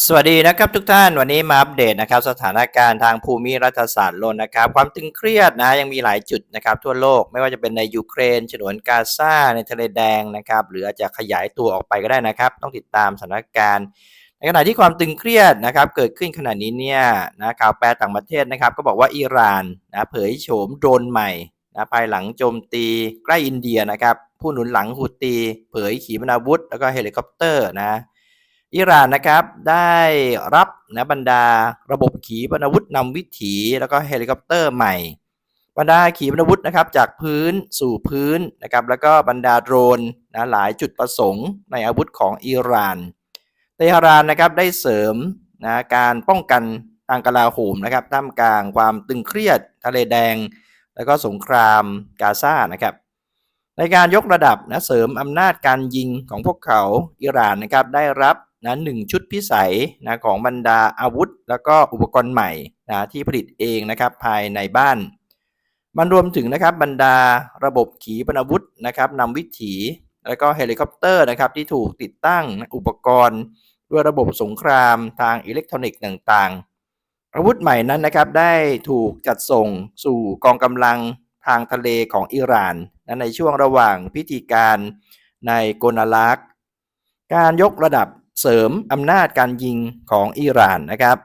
สวัสดีนะครับทุกท่านวันนี้มาอัปเดตนะครับสถานการณ์ทางภูมิรัฐศาสตร์โลกนะครับ ความตึงเครียดนะยังมีหลายจุดนะครับทั่วโลกไม่ว่าจะเป็นในยูเครนฉนวนกาซาในทะเลแดงนะครับหรืออาจจะขยายตัวออกไปก็ได้นะครับ ต้องติดตามสถานการณ์ ในขณะที่ความตึงเครียดนะครับเกิดขึ้นขณะนี้เนี่ยนะข่าวแปลต่างประเทศนะครับ ก็บอกว่าอิหร่านนะเผยโฉมโดรนใหม่นะภายหลังโจมตีใกล้อินเดียนะครับผู้หนุนหลังฮูตี เผยขีปนาวุธ แล้วก็เฮลิคอปเตอร์นะ อิหร่านนะครับได้รับนะบรรดาระบบขีปนาวุธนำวิถี แล้วก็เฮลิคอปเตอร์ใหม่ บรรดาขีปนาวุธนะครับจากพื้นสู่พื้นนะครับแล้วก็บรรดาโดรนนะหลายจุดประสงค์ในอาวุธของอิหร่านเตหะรานนะครับได้เสริมนะการป้องกันทางกลาโหมนะครับท่ามกลางความตึงเครียดทะเลแดง แล้วก็สงครามกาซานะครับในการยกระดับนะเสริมอำนาจการยิงของพวกเขาอิหร่านนะครับได้รับ นะหนึ่งชุดพิสัยนะของบรรดาอาวุธ แล้วก็อุปกรณ์ใหม่นะที่ผลิตเองนะครับภายในบ้าน มันรวมถึงนะครับบรรดาระบบขีปนาวุธนะครับนำวิถีแล้วก็เฮลิคอปเตอร์นะครับที่ถูกติดตั้งอุปกรณ์ ด้วยระบบสงครามทางอิเล็กทรอนิกส์ต่างๆ อาวุธใหม่นั้นนะครับได้ถูกจัดส่งสู่กองกำลังทางทะเลของอิหร่านนะในช่วงระหว่างพิธีการในโกนาลักการยกระดับ เสริมอำนาจการยิงของอิหร่านนะครับ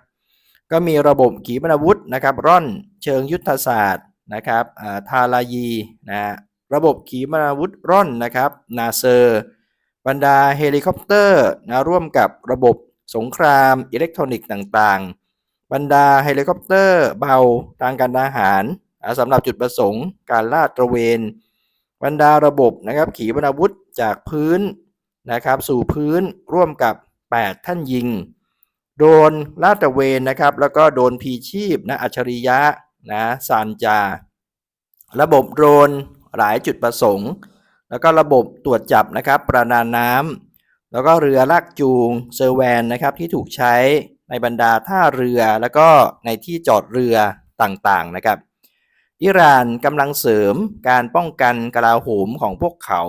ก็มีระบบขีปนาวุธนะครับ ร่อนเชิงยุทธศาสตร์นะครับทารายีนะระบบขีปนาวุธร่อนนะครับนาเซอร์ บรรดาเฮลิคอปเตอร์นะร่วมกับระบบสงครามอิเล็กทรอนิกส์ต่างๆ บรรดาเฮลิคอปเตอร์เบาทางการทหารนะสำหรับจุดประสงค์การลาดตระเวน บรรดาระบบนะครับขีปนาวุธจากพื้น นะครับสู่พื้นร่วมกับ 8 ท่านยิง โดนลาดตะเวนนะครับแล้วก็โดนพีชีพนะอัจฉริยะนะซานจา ระบบโดรนหลายจุดประสงค์ แล้วก็ระบบตรวจจับนะครับประดาน้ำแล้วก็เรือลากจูงเซอร์แวนนะครับที่ถูกใช้ในบรรดาท่าเรือแล้วก็ในที่จอดเรือต่างๆนะครับอิหร่านกำลังเสริมการป้องกันกลาโหมของพวกเขา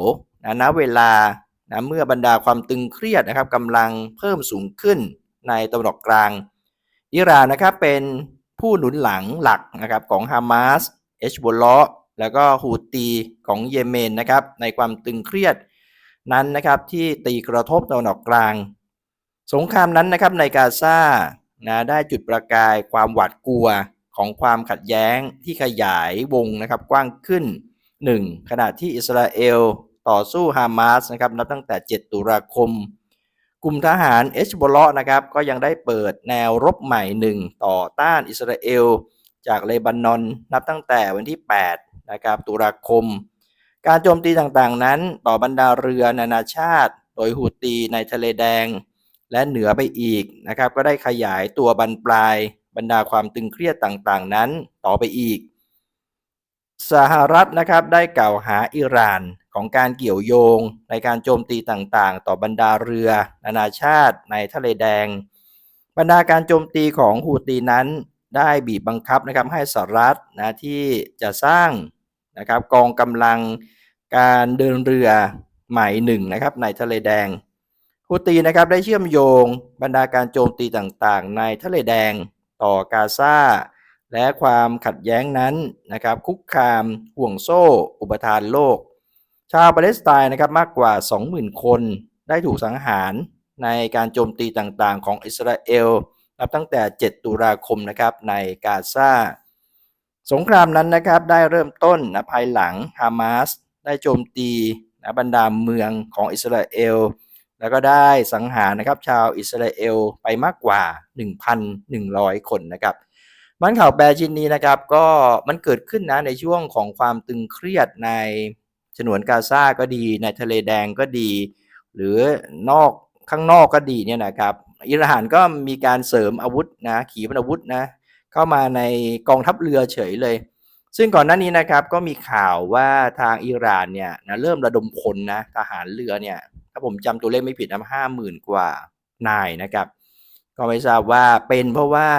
นะณเวลา นะเมื่อบรรดาความตึงเครียดนะครับกำลังเพิ่มสูงขึ้นในตะวันออกกลาง อิหร่านนะครับเป็นผู้หนุนหลังหลักนะครับของฮามาสเอชบอลเลาะห์แล้วก็ฮูตีของเยเมนนะครับในความตึงเครียดนั้นนะครับที่ตีกระทบตะวันออกกลาง สงครามนั้นนะครับในกาซานะได้จุดประกายความหวาดกลัวของความขัดแย้งที่ขยายวงนะครับกว้างขึ้น 1. ขณะที่อิสราเอล ต่อสู้ฮามาสนะครับนับตั้งแต่ 7 ตุลาคม กลุ่มทหารเอชบอลล์นะครับก็ยังได้เปิดแนวรบใหม่หนึ่งต่อต้านอิสราเอล จากเลบานอนนับตั้งแต่วันที่8นะครับตุลาคม การโจมตีต่างๆนั้น ต่อบรรดาเรือนานาชาติ โดยฮูตีในทะเลแดง และเหนือไปอีกนะครับก็ได้ขยายตัวบรรปลายบรรดาความตึงเครียดต่างๆ นั้นต่อไปอีกสหรัฐนะครับได้กล่าวหาอิหร่าน ของการเกี่ยวโยง ในการโจมตีต่างๆ ต่อบรรดาเรือ นานาชาติในทะเลแดง บรรดาการโจมตีของฮูตีนั้นได้บีบบังคับนะครับให้สหรัฐนะที่จะสร้างนะครับกองกำลังการเดินเรือใหม่หนึ่งนะครับในทะเลแดงฮูตีนะครับได้เชื่อมโยงบรรดาการโจมตีต่างๆ ในทะเลแดงต่อกาซาและความขัดแย้งนั้นนะครับคุกคามห่วงโซ่ อุปทานโลก ชาวปาเลสไตน์นะครับมากกว่า 20,000 คนได้ถูกสังหารในการโจมตีต่างๆ ของอิสราเอลนับตั้งแต่ 7 ตุลาคมนะครับในกาซาสงครามนั้นนะครับได้เริ่มต้นนะภายหลังฮามาสได้โจมตีนะบรรดาเมืองของอิสราเอล แล้วก็ได้สังหารนะครับชาวอิสราเอลไปมากกว่า 1,100 คนนะครับมันข่าวแปลชิ้นนี้นะครับก็มันเกิดขึ้นนะในช่วงของความตึงเครียดใน ฉนวนกาซาก็ดี ในทะเลแดงก็ดี หรือนอกข้างนอกก็ดีเนี่ยนะครับอิหร่านก็มีการเสริมอาวุธนะขีปนาวุธนะเข้ามาในกองทัพเรือเฉยเลย ซึ่งก่อนหน้านี้นะครับก็มีข่าวว่าทางอิหร่านเนี่ยนะเริ่มระดมพลนะทหารเรือเนี่ยถ้าผมจำตัวเลขไม่ผิดนะห้าหมื่นกว่านายนะครับ ก็ไม่ทราบว่าเป็นเพราะว่า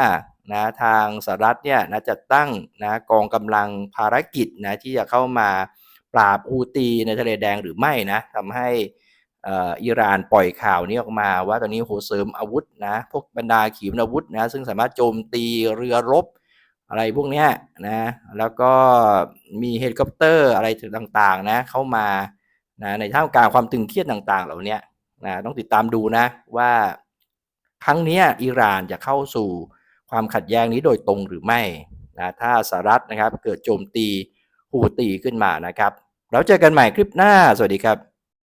นะทางสหรัฐเนี่ยนะจัดตั้งนะกองกำลังภารกิจนะที่จะเข้ามา ปราบฮูตีในทะเลแดงหรือไม่นะทำให้อ,อ,อิหร่านปล่อยข่าวนี้ออกมา ว่าตอนนี้โหเสริมอาวุธนะพวกบรรดาขีปนาวุธนะซึ่งสามารถโจมตีเรือรบอะไรพวกนี้นะแล้วก็มีเฮลิคอปเตอร์อะไรต่างๆนะเข้ามานะในท่ามกลางความตึงเครียดต่างๆ เหล่านี้นะต้องติดตามดูนะว่าครั้งนี้อิหร่านจะเข้าสู่ความขัดแย้งนี้โดยตรงหรือไม่นะถ้าสหรัฐนะครับเกิดโจมตี ฮูตีขึ้นมานะครับ เราเจอกันใหม่คลิปหน้า สวัสดีครับ